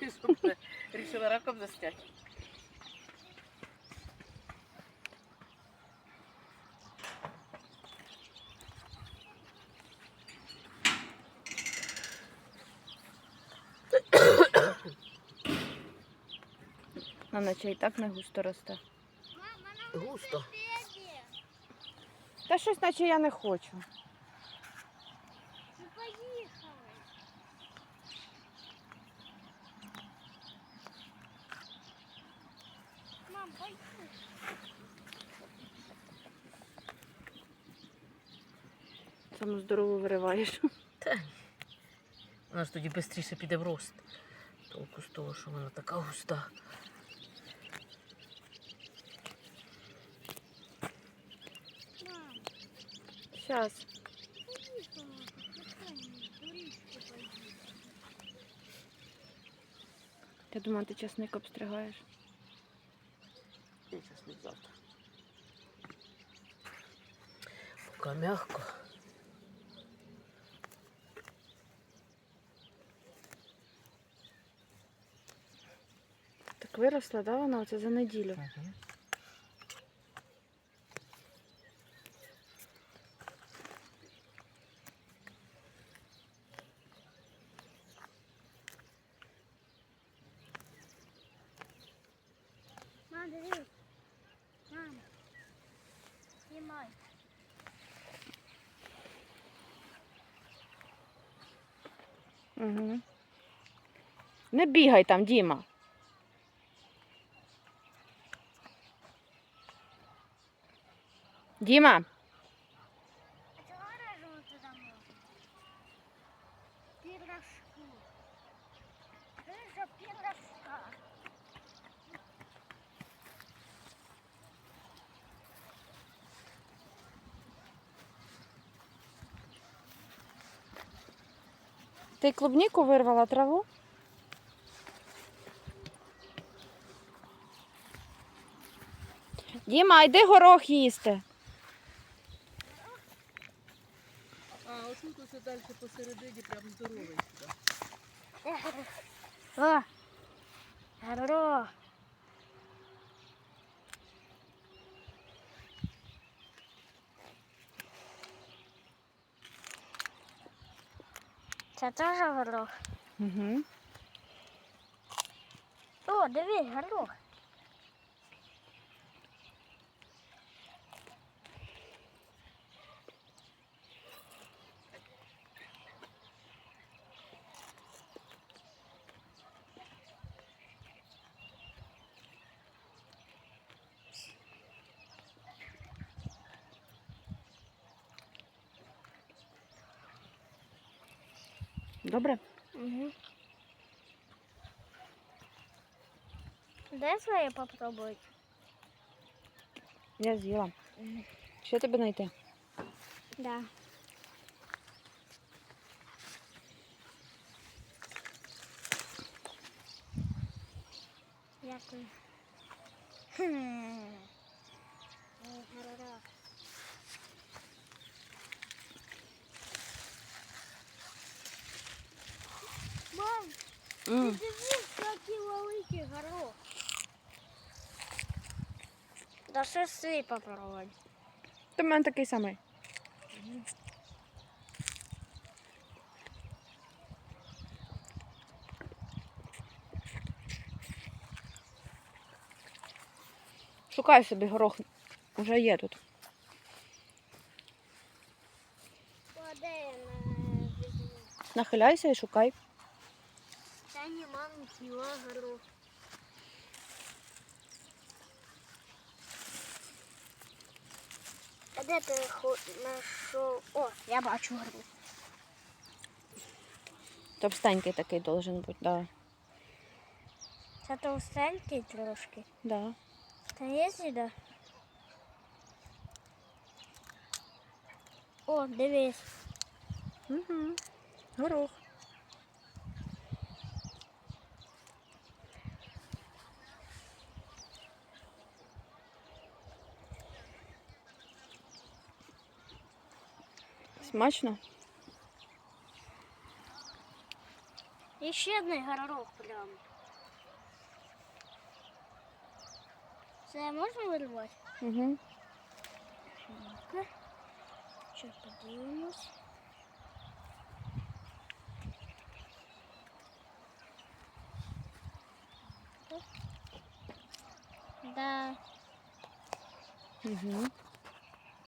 Ти що мене рішила раком застять? А наче і так не густо росте. Густо. Та щось наче я не хочу. Саму здорову вириваєш. Вона ж тоді швидше піде в рост. Толку з того, що вона така густа. Поїхали. Я думаю, ти часник обстригаєш. Я зараз не завтра. Поки м'яко. Виросла, да, вона оце за неділю. Угу. Мам, дивись. Мам. Знімай. Угу. Не бігай там, Діма. Діма, А чого режу туди можна? Пірашки. Рижа пірашка. ти клубніку вирвала траву? Діма, йди горох їсти. А, отут ось далі посередині прям здоровий сюди. О! Гаро! Це теж горох. Угу. О, дивись, горох. Добре? Угу. Дай своє попробуй. Я з'їла. Ще тобі знайти? Да. Дякую. Хм. Ой, горох. Мам, М. дивись, великий горох. Да що свій попробуй. Та в мене такий самий. Шукай собі горох. Уже є тут. Нахиляйся і шукай. Та ні, мам, тіла горох. А де ти знайшов? О, я бачу горох. Товстенький такий должен бути, да. Це товстенький трошки. Да. Та є сюди? О, дивись. Угу. Горох. Смачно? І ще один горох прямо. Це можна виривати? Угу. Ну-ка. Що подивимось. Да. Угу.